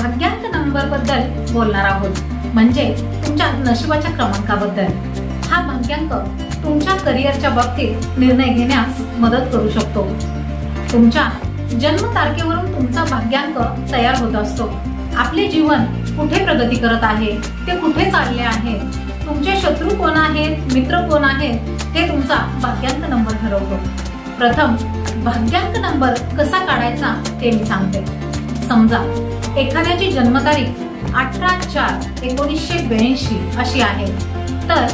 भाग्यांक नंबरबद्दल बोलणार आहोत. म्हणजे तुमच्या नशिबाच्या क्रमांकाबद्दल. हा भाग्यांक तुमच्या करिअरच्या बाबतीत निर्णय घेण्यास मदत करू शकतो. तुमच्या जन्म तारखेवरून तुमचा भाग्यांक तयार होत असतो. आपले जीवन कुठे प्रगती करत आहे ते कुठे चालले आहे तुमचे शत्रू कोण आहेत मित्र कोण आहेत हे तुमचा भाग्यांक नंबर ठरवतो. प्रथम भाग्यांक नंबर कसा काढायचा ते मी सांगते. समजा एखाद्याची जन्मतारीख अठरा चार एकोणीसशे ब्याऐंशी अशी आहे. तर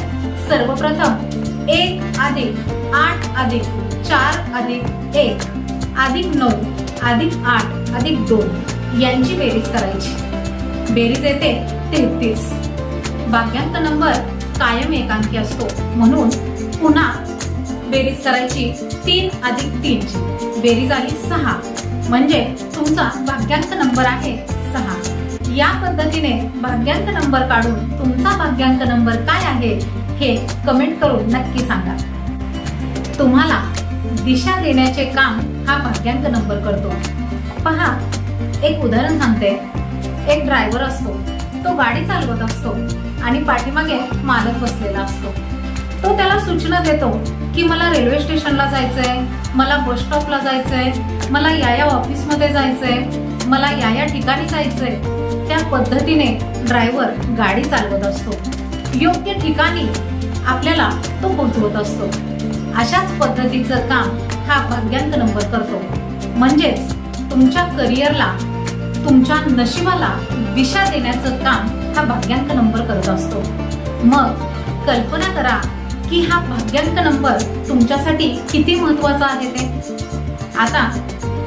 सर्वप्रथम एक अधिक आठ अधिक चार अधिक एक अधिक नऊ अधिक आठ अधिक दोन यांची बेरीज करायची. बेरीज येते तेहतीस. भाग्यांक नंबर कायम एकांकी असतो. म्हणून पुन्हा बेरीज करायची तीन अधिक तीनची बेरीज आली सहा. म्हणजे तुमचा भाग्यांक नंबर आहे सहा. या पद्धतीने भाग्यांक नंबर काढून तुमचा भाग्यांक नंबर काय आहे हे कमेंट करून नक्की सांगा. तुम्हाला दिशा देण्याचे काम हा भाग्यांक नंबर करतो. पहा एक उदाहरण सांगते. एक ड्रायव्हर असतो. तो गाडी चालवत असतो आणि पाठीमागे मालक बसलेला असतो. तो त्याला सूचना देतो की मला रेल्वे स्टेशनला जायचंय मला बस स्टॉपला जायचंय मला या या ऑफिसमध्ये जायचंय. मला या या ठिकाणी जायचंय. त्या पद्धतीने ड्रायव्हर गाडी चालवत असतो. योग्य ठिकाणी आपल्याला तो पोहोचवत असतो. अशाच पद्धतीचं काम हा भाग्यांक नंबर करतो. म्हणजेच तुमच्या करिअरला तुमच्या नशिबाला दिशा देण्याचं काम हा भाग्यांक नंबर करत असतो. मग कल्पना करा की हा भाग्यांक नंबर तुमच्यासाठी किती महत्त्वाचा आहे ते. आता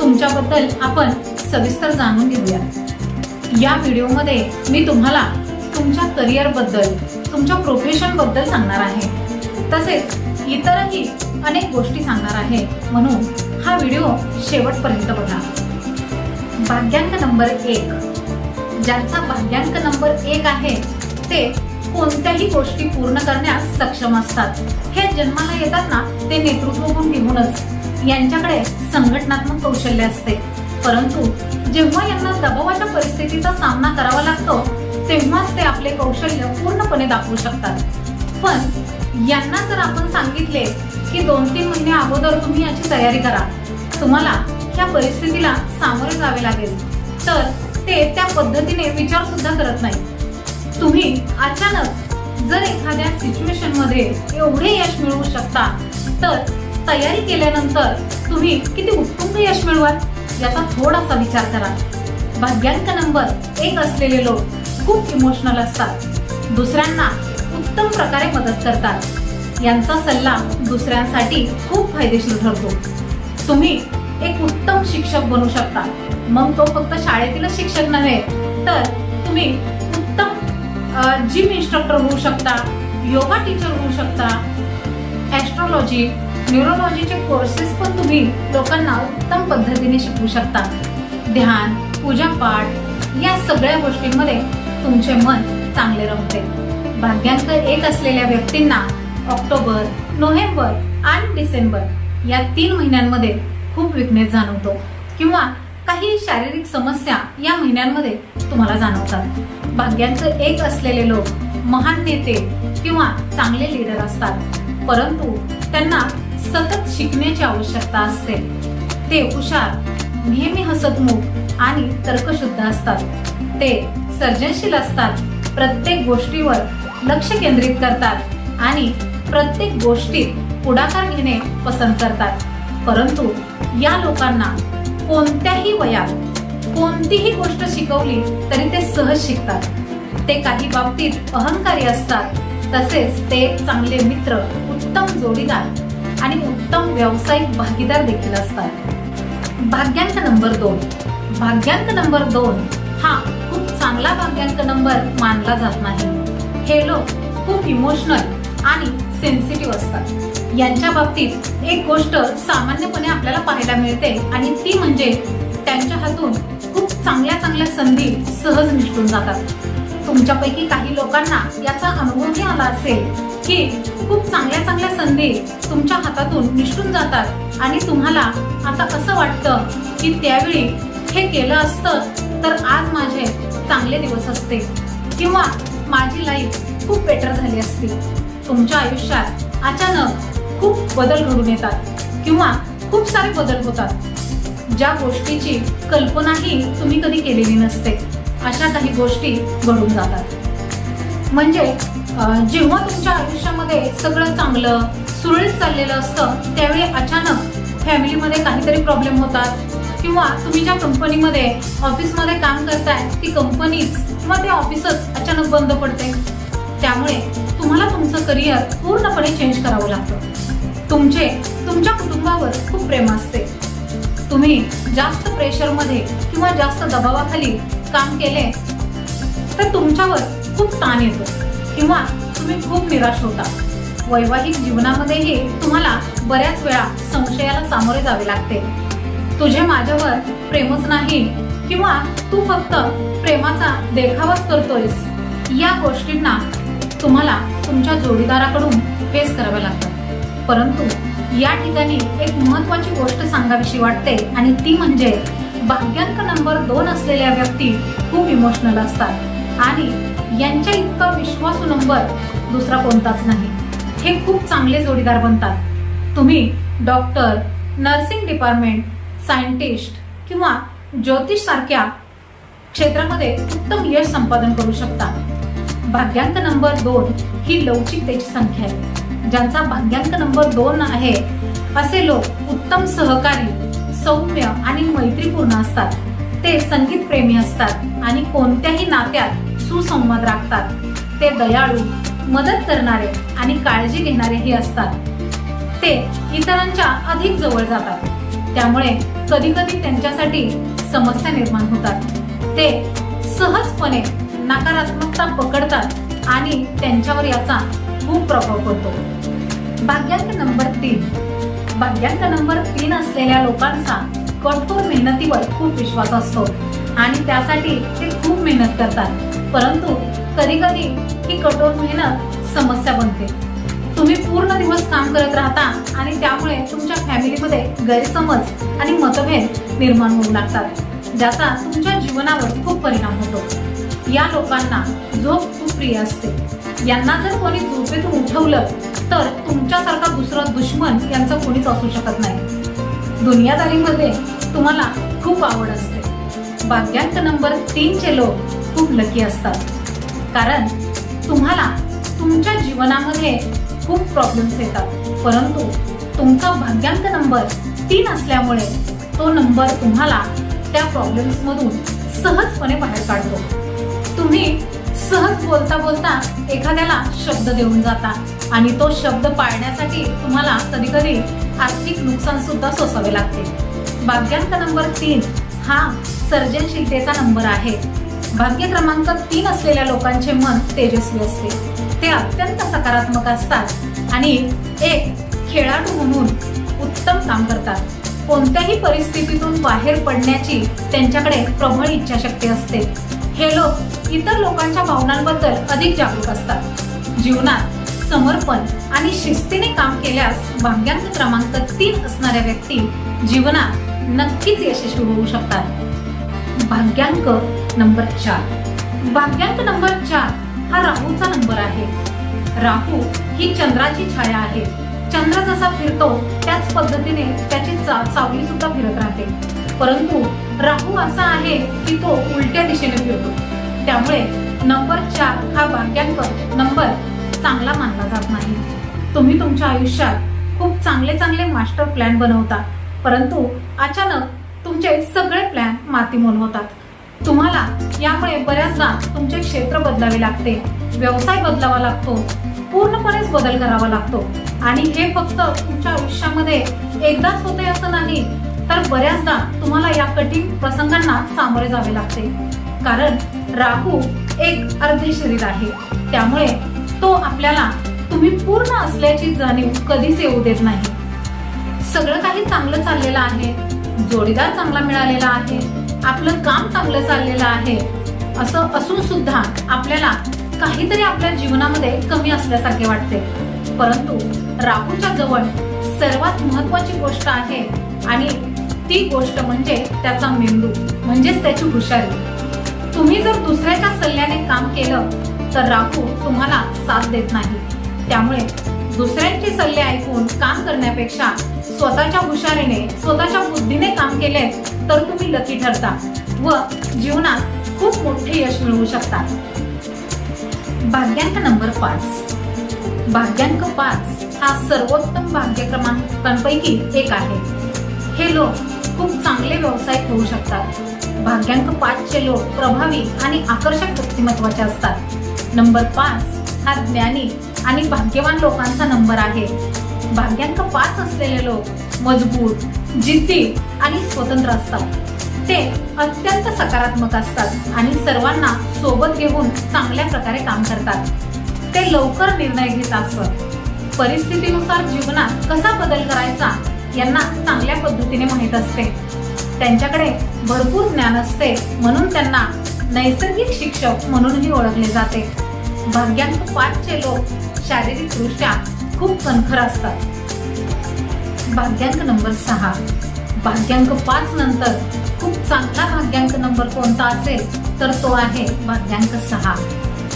तुमच्याबद्दल आपण सविस्तर जाणून घेऊया. या व्हिडिओमध्ये मी तुम्हाला तुमच्या करिअरबद्दल तुमच्या प्रोफेशनबद्दल सांगणार आहे. तसेच इतरही अनेक गोष्टी सांगणार आहे म्हणून हा व्हिडिओ शेवटपर्यंत बघा. भाग्यांक नंबर एक. ज्यांचा भाग्यांक नंबर एक आहे ते कोणत्याही गोष्टी पूर्ण करण्यास सक्षम असतात. हे जन्माला येतात ना ते नेतृत्व गुण घेऊनच यांच्याकडे संघटनात्मक कौशल्य असते. परंतु जेव्हा यांना दबावाच्या परिस्थितीचा सामना करावा लागतो तेव्हाच ते आपले कौशल्य पूर्णपणे दाखवू शकतात. पण यांना जर आपण सांगितले की दोन तीन महिने अगोदर तुम्ही याची तयारी करा तुम्हाला त्या परिस्थितीला सामोरे जावे लागेल. तर ते त्या पद्धतीने विचार सुद्धा करत नाही. तुम्ही अचानक जर एखाद्या सिच्युएशनमध्ये एवढे यश मिळवू शकता तर तयारी केल्यानंतर तुम्ही किती उत्तुंग यश मिळवाल? याचा थोडासा विचार करा. भाग्यांक नंबर एक असलेले लोक खूप इमोशनल असतात. दुसऱ्यांना उत्तम प्रकारे मदत करतात. यांचा सल्ला दुसऱ्यांसाठी खूप फायदेशीर ठरतो. तुम्ही एक उत्तम शिक्षक बनू शकता. मग तो फक्त शाळेतीलच शिक्षक नव्हे तर तुम्ही उत्तम जिम इन्स्ट्रक्टर होऊ शकता योगा टीचर होऊ शकता ॲस्ट्रॉलॉजी न्यूरोलॉजीचे कोर्सेस पण तुम्ही लोकांना उत्तम पद्धतीने शिकवू शकता. ध्यान पूजापाठ या सगळ्या गोष्टींमध्ये तुमचे मन चांगले रमते. भाग्यांक एक असलेल्या व्यक्तींना ऑक्टोबर नोव्हेंबर आणि डिसेंबर या तीन महिन्यांमध्ये खूप विकनेस जाणवतो किंवा काही शारीरिक समस्या या महिन्यांमध्ये तुम्हाला जाणवतात. भाग्यांचं एक असलेले लोक महान नेते किंवा चांगले लीडर असतात. परंतु त्यांना सतत शिकण्याची आवश्यकता असते. ते हुशार नेहमी हसतमुख आणि तर्कशुद्ध असतात. ते सर्जनशील असतात. प्रत्येक गोष्टीवर लक्ष केंद्रित करतात आणि प्रत्येक गोष्टीत पुढाकार घेणे पसंत करतात. परंतु या लोकांना कोणत्याही वयात कोणतीही गोष्ट शिकवली तरी ते सहज शिकतात. ते काही बाबतीत अहंकारी असतात. तसेच ते चांगले मित्र उत्तम जोडीदार आणि उत्तम व्यावसायिक भागीदार देखील असतात. भाग्यांक नंबर दोन. भाग्यांक नंबर दोन हा खूप चांगला भाग्यांक नंबर मानला जात नाही. हे लोक खूप इमोशनल आणि सेन्सिटिव्ह असतात. यांच्या बाबतीत एक गोष्ट सामान्यपणे आपल्याला पाहायला मिळते आणि ती म्हणजे त्यांच्या हातून खूप चांगल्या चांगल्या संधी सहज निष्ठून जातात. तुमच्यापैकी काही लोकांना याचा अनुभवही आला असेल की खूप चांगल्या चांगल्या संधी तुमच्या हातातून निसटून जातात आणि तुम्हाला आता असं वाटतं की त्यावेळी हे केलं असतं तर आज माझे चांगले दिवस असते. किंवा माझी लाईफ खूप बेटर झाली असती. तुमच्या आयुष्यात अचानक खूप बदल घडून येतात किंवा खूप सारे बदल होतात. ज्या गोष्टीची कल्पनाही तुम्ही कधी केलेली नसते. अशा काही गोष्टी घडून जातात. म्हणजे जेव्हा तुमच्या आयुष्यामध्ये सगळं चांगलं सुरळीत चाललेलं असतं त्यावेळी अचानक फॅमिलीमध्ये काहीतरी प्रॉब्लेम होतात. किंवा तुम्ही ज्या कंपनीमध्ये ऑफिसमध्ये काम करताय ती कंपनीच किंवा ते ऑफिसच अचानक बंद पडते. त्यामुळे तुम्हाला तुमचं करिअर पूर्णपणे चेंज करावं लागतं. तुमचे तुमच्या कुटुंबावर खूप प्रेम असते. तुम्ही जास्त प्रेशरमध्ये किंवा जास्त दबावाखाली काम केले तर तुमच्यावर खूप ताण येतो किंवा तुम्ही खूप निराश होता. वैवाहिक जीवनामध्येही तुम्हाला बऱ्याच वेळा संशयाला सामोरे जावे लागते. तुझे माझ्यावर प्रेमच नाही किंवा तू फक्त प्रेमाचा देखावाच करतोयस या गोष्टींना तुम्हाला तुमच्या जोडीदाराकडून फेस करावे लागतात. परंतु या ठिकाणी एक महत्वाची गोष्ट सांगावीशी वाटते आणि ती म्हणजे भाग्यांक नंबर दोन असलेल्या व्यक्ती खूप इमोशनल असतात. आणि यांच्या इतका विश्वासू नंबर दुसरा कोणताच नाही. हे खूप चांगले जोडीदार बनतात. तुम्ही डॉक्टर नर्सिंग डिपार्टमेंट सायंटिस्ट किंवा ज्योतिष सारख्या क्षेत्रामध्ये उत्तम यश संपादन करू शकता. भाग्यांक नंबर दोन ही लवचिकतेची संख्या आहे. ज्यांचा भाग्यांक नंबर दोन आहे असे लोक उत्तम सहकारी सौम्य आणि मैत्रीपूर्ण असतात. ते संगीत प्रेमी असतात आणि कोणत्याही नात्यात सुसंवाद राखतात. ते दयाळू मदत करणारे आणि काळजी घेणारेही असतात. ते इतरांच्या अधिक जवळ जातात. त्यामुळे कधी कधी त्यांच्यासाठी समस्या निर्माण होतात. ते सहजपणे नकारात्मकता पकडतात आणि त्यांच्यावर याचा खूप प्रभाव पडतो. भाग्यांक नंबर तीन. भाग्यांक नंबर तीन असलेल्या लोकांचा कठोर मेहनतीवर खूप विश्वास असतो. आणि त्यासाठी ते खूप मेहनत करतात. परंतु कधी कधी ही कठोर मेहनत समस्या बनते. तुम्ही पूर्ण दिवस काम करत राहता आणि त्यामुळे तुमच्या फॅमिलीमध्ये गैरसमज आणि मतभेद निर्माण होऊ लागतात ज्याचा तुमच्या जीवनावर खूप परिणाम होतो. या लोकांना झोप खूप प्रिय असते. यांना जर कोणी झोपेतून उठवलं तर तुमच्यासारखा दुसरा दुश्मन यांचं कोणीच असू शकत नाही. दुनियादारीमध्ये तुम्हाला खूप आवड असते. भाग्यांक नंबर तीनचे लोक खूप लकी असतात. कारण तुम्हाला तुमच्या जीवनामध्ये खूप प्रॉब्लेम्स येतात. परंतु तुमचा भाग्यांक नंबर तीन असल्यामुळे तो नंबर तुम्हाला त्या प्रॉब्लेम्समधून सहजपणे बाहेर काढतो. तुम्ही सहज बोलता बोलता एखाद्याला शब्द देऊन जाता. आणि तो शब्द पाळण्यासाठी तुम्हाला कधी कधी आर्थिक नुकसान सुद्धा सोसावे लागते. भाग्यांक नंबर तीन हा सर्जनशीलतेचा नंबर आहे. भाग्य क्रमांक तीन असलेल्या लोकांचे मन तेजस्वी असते. ते अत्यंत सकारात्मक असतात आणि एक खेळाडू म्हणून उत्तम काम करतात. कोणत्याही परिस्थितीतून बाहेर पडण्याची त्यांच्याकडे प्रबळ इच्छाशक्ती असते. हे लोक इतर लोकांच्या भावनांबद्दल अधिक जागरूक असतात. जीवनात समर्पण आणि शिस्तीने काम केल्यास भाग्यांक क्रमांक तीन असणाऱ्या व्यक्ती जीवनात नक्कीच यशस्वी होऊ शकतात. भाग्यांक नंबर चार. भाग्यांक नंबर चार हा राहूचा नंबर आहे. राहू ही चंद्राची छाया आहे. चंद्र जसा फिरतो त्याच पद्धतीने त्याची चा- सावली सुद्धा फिरत राहते. परंतु राहू असा आहे की तो उलट्या दिशेने फिरतो. त्यामुळे नंबर चार हा भाग्यांक नंबर चांगला मानला जात नाही. तुम्ही तुमच्या आयुष्यात खूप चांगले चांगले मास्टर प्लॅन बनवता परंतु अचानक तुमचे सगळे प्लॅन मातीमोल होतात. तुम्हाला यामुळे बऱ्याचदा तुमचे क्षेत्र बदलावे लागते व्यवसाय बदलावा लागतो पूर्णपणेच बदल करावा लागतो. आणि हे फक्त तुमच्या आयुष्यामध्ये एकदाच होते असं नाही तर बऱ्याचदा तुम्हाला या कठीण प्रसंगांना सामोरे जावे लागते. कारण राहू एक अर्धे शरीर आहे. त्यामुळे तो आपल्याला तुम्ही पूर्ण असल्याची जाणीव कधीच येऊ देत नाही. सगळं काही चांगलं चाललेलं आहे. जोडीदार चांगला मिळालेला आहे. आपलं काम चांगलं चाललेलं आहे. असं असून सुद्धा आपल्याला काहीतरी आपल्या जीवनामध्ये कमी असल्यासारखे वाटते. परंतु राहूच्या जवळ सर्वात महत्वाची गोष्ट आहे आणि ती गोष्ट म्हणजे त्याचा मेंदू म्हणजेच त्याची हुशारी. तुम्ही जर दुसऱ्याच्या सल्ल्याने काम केलं तर राहू तुम्हाला साथ देत नाही. त्यामुळे दुसऱ्यांचे सल्ले ऐकून काम करण्यापेक्षा स्वतःच्या हुशारीने स्वतःच्या बुद्धीने काम केले तर तुम्ही लकी ठरता व जीवनात खूप मोठे यश मिळवू शकता. भाग्यांक नंबर पाच. भाग्यांक पाच हा सर्वोत्तम भाग्यक्रमांकांपैकी एक आहे. हे लोक खूप चांगले व्यावसायिक होऊ शकतात. भाग्यांक पाचचे लोक प्रभावी आणि आकर्षक व्यक्तिमत्वाचे असतात. नंबर पाच हा ज्ञानी आणि भाग्यवान लोकांचा नंबर आहे. भाग्यांक पाच असलेले लोक मजबूत जिद्दी आणि स्वतंत्र असतात. ते अत्यंत सकारात्मक असतात आणि सर्वांना सोबत घेऊन चांगल्या प्रकारे काम करतात. ते लवकर निर्णय घेत असत परिस्थितीनुसार जीवनात कसा बदल करायचा यांना चांगल्या पद्धतीने माहीत असते. त्यांच्याकडे भरपूर ज्ञान असते म्हणून त्यांना नैसर्गिक शिक्षक म्हणूनही ओळखले जाते. भाग्यांक पाचचे लोक शारीरिकदृष्ट्या खूप कणखर असतात. भाग्यांक नंबर सहा. भाग्यांक पाच नंतर खूप चांगला भाग्यांक नंबर कोणता असेल तर तो आहे भाग्यांक सहा.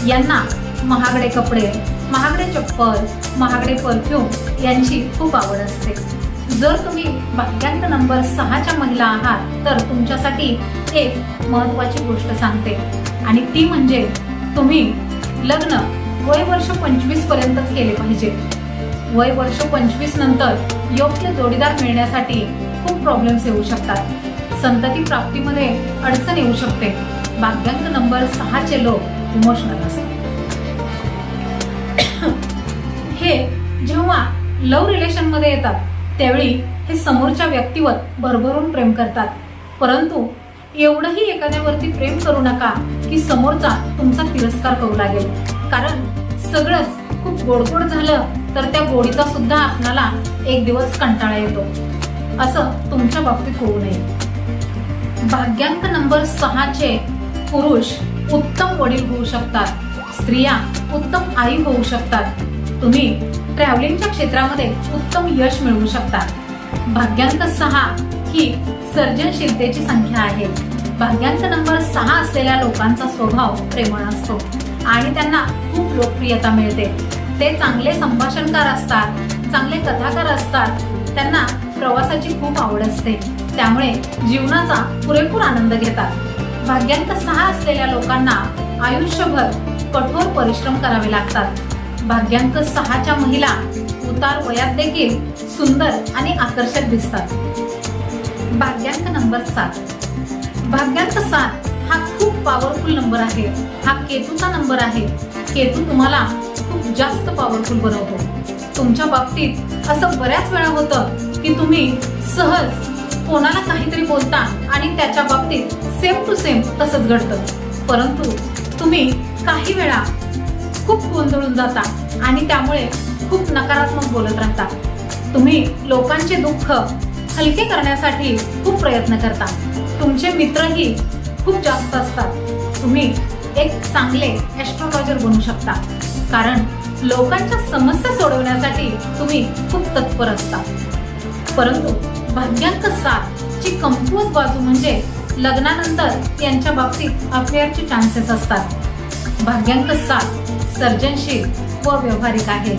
यांना महागडे कपडे महागडे चप्पल महागडे परफ्यूम यांची खूप आवड असते. जर तुम्ही भाग्यांक नंबर सहाच्या महिला आहात तर तुमच्यासाठी एक महत्वाची गोष्ट सांगते. आणि ती म्हणजे तुम्ही लग्न वय वर्ष पंचवीस पर्यंतच केले पाहिजे. वय वर्ष पंचवीस नंतर योग्य जोडीदार मिळण्यासाठी खूप प्रॉब्लेम्स येऊ शकतात. संतती प्राप्तीमध्ये अडचण येऊ शकते. भाग्यांक नंबर सहाचे लोक इमोशनल असतात. हे जेव्हा लव्ह रिलेशनमध्ये येतात त्यावेळी हे समोरच्या व्यक्तीवर भरभरून प्रेम करतात. परंतु एवढंही एखाद्यावरती प्रेम करू नका की समोरचा तुमचा तिरस्कार करू लागेल. कारण सगळंच खूप गोडगोड झालं तर त्या गोडीचा सुद्धा आपणाला एक दिवस कंटाळा येतो. असं तुमच्या बाबतीत होऊ नये. भाग्यांक नंबर सहाचे पुरुष उत्तम वडील होऊ शकतात. स्त्रिया उत्तम आई होऊ शकतात. तुम्ही ट्रॅव्हलिंगच्या क्षेत्रामध्ये उत्तम यश मिळवू शकता भाग्यांक सहा ही सर्जनशीलतेची संख्या आहे. भाग्यांक नंबर सहा असलेल्या लोकांचा स्वभाव प्रेमळ असतो आणि त्यांना खूप लोकप्रियता मिळते. ते चांगले संभाषणकार असतात चांगले कथाकार असतात त्यांना प्रवासाची खूप आवड असते. त्यामुळे जीवनाचा पुरेपूर आनंद घेतात. भाग्यांक सहा असलेल्या लोकांना आयुष्यभर कठोर परिश्रम करावे लागतात. भाग्यांक सहाच्या महिला उतार वयात देखील सुंदर आणि आकर्षक दिसतात. भाग्यांक नंबर सात. भाग्यांक सात हा खूप पॉवरफुल नंबर आहे. हा केतूचा नंबर आहे. केतू तुम्हाला खूप जास्त पॉवरफुल बनवतो. तुमच्या बाबतीत असं बऱ्याच वेळा होतं की तुम्ही सहज कोणाला काहीतरी बोलता आणि त्याच्या बाबतीत सेम टू सेम तसंच घडतं. परंतु तुम्ही काही वेळा खूप गोंधळून जाता आणि त्यामुळे खूप नकारात्मक बोलत राहतात. तुम्ही लोकांचे दुःख हलके करण्यासाठी खूप प्रयत्न करता. तुमचे मित्रही खूप जास्त असतात. तुम्ही एक चांगले ॲस्ट्रॉलॉजर बनू शकता. कारण लोकांच्या समस्या सोडवण्यासाठी तुम्ही खूप तत्पर असता. परंतु भाग्यांक सात ची कमकुवत बाजू म्हणजे लग्नानंतर यांच्या बाबतीत अफेअरचे चान्सेस असतात. भाग्यांक सात सर्जनशील व व्यावहारिक आहे.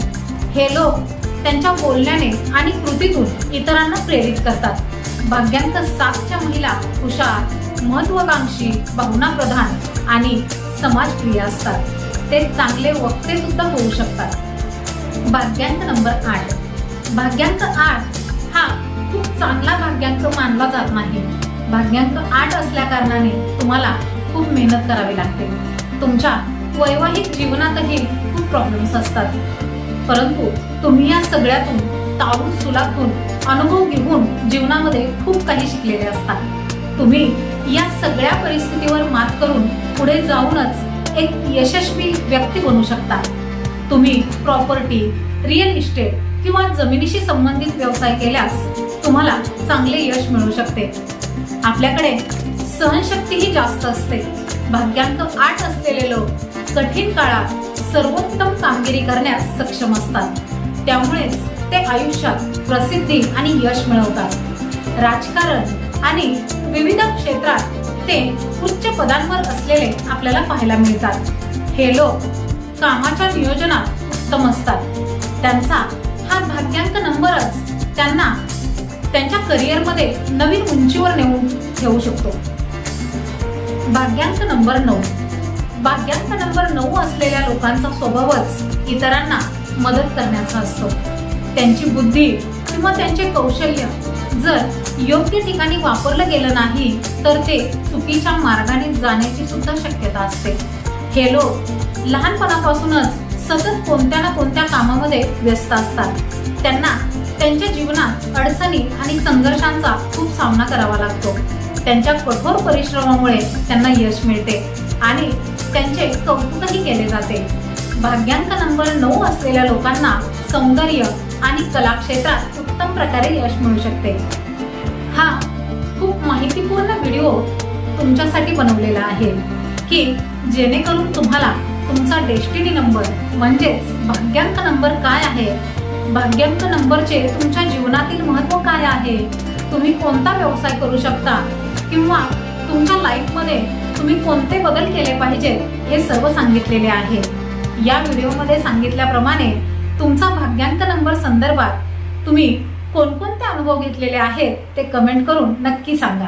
हे लोक त्यांच्या बोलण्याने आणि कृतीतून इतरांना प्रेरित करतात. भाग्यांक सातच्या महिला हुशार महत्वाकांक्षी भावनाप्रधान आणि समाजप्रिय असतात. ते चांगले वक्ते सुद्धा होऊ शकतात. भाग्यांक नंबर आठ. भाग्यांक आठ हा खूप चांगला भाग्यांक मानला जात नाही. भाग्यांक आठ असल्या कारणाने तुम्हाला खूप मेहनत करावी लागते. तुमच्या वैवाहिक जीवनातही खूप प्रॉब्लेम्स असतात. परंतु तुम्ही या सगळ्यातून ताळून सुलाखून अनुभव घेऊन जीवनामध्ये खूप काही शिकलेले असतात. तुम्ही या सगळ्या परिस्थितीवर मात करून पुढे जाऊनच एक यशस्वी व्यक्ती बनू शकता. तुम्ही प्रॉपर्टी रिअल इस्टेट किंवा जमिनीशी संबंधित व्यवसाय केल्यास तुम्हाला चांगले यश मिळू शकते. आपल्याकडे सहनशक्तीही जास्त असते. भाग्यांक आठ असलेले लोक कठीण काळात सर्वोत्तम कामगिरी करण्यास सक्षम असतात. त्यामुळेच ते आयुष्यात प्रसिद्धी आणि यश मिळवतात. राजकारण आणि विविध क्षेत्रात ते उच्च पदांवर असलेले आपल्याला पाहायला मिळतात. हे लोक कामाच्या नियोजनात उत्तम असतात. त्यांचा हा भाग्यांक नंबरच त्यांना त्यांच्या करिअरमध्ये नवीन उंचीवर नेऊन ठेवू शकतो. भाग्यांक नंबर नऊ. भाग्यांक नंबर नऊ असलेल्या लोकांचा स्वभावच इतरांना मदत करण्याचा असतो. त्यांची बुद्धी किंवा त्यांचे कौशल्य जर योग्य ठिकाणी वापरलं गेलं नाही तर ते चुकीच्या मार्गाने जाण्याची सुद्धा शक्यता असते. हे लोक लहानपणापासूनच सतत कोणत्या ना कोणत्या कामामध्ये व्यस्त असतात. त्यांना त्यांच्या जीवनात अडचणी आणि संघर्षांचा खूप सामना करावा लागतो. त्यांच्या कठोर परिश्रमामुळे त्यांना यश मिळते आणि त्यांचे कौतुकही केले जाते. भाग्यांक नंबर नऊ असलेल्या लोकांना सौंदर्य आणि कला क्षेत्रात उत्तम प्रकारे यश मिळू शकते. हा खूप माहितीपूर्ण व्हिडिओ तुमच्यासाठी बनवलेला आहे की जेणेकरून तुम्हाला तुमचा डेस्टिनी नंबर म्हणजेच भाग्यांक नंबर काय आहे? भाग्यांक नंबरचे तुमच्या जीवनातील महत्त्व काय आहे? तुम्ही कोणता व्यवसाय करू शकता? किंवा तुमच्या लाईफमध्ये तुम्ही कोणते बदल केले पाहिजेत हे सर्व सांगितलेले आहे. या व्हिडिओमध्ये सांगितल्याप्रमाणे तुमचा भाग्यांक नंबर संदर्भात तुम्ही कोणकोणते अनुभव घेतलेले आहेत ते कमेंट करून नक्की सांगा.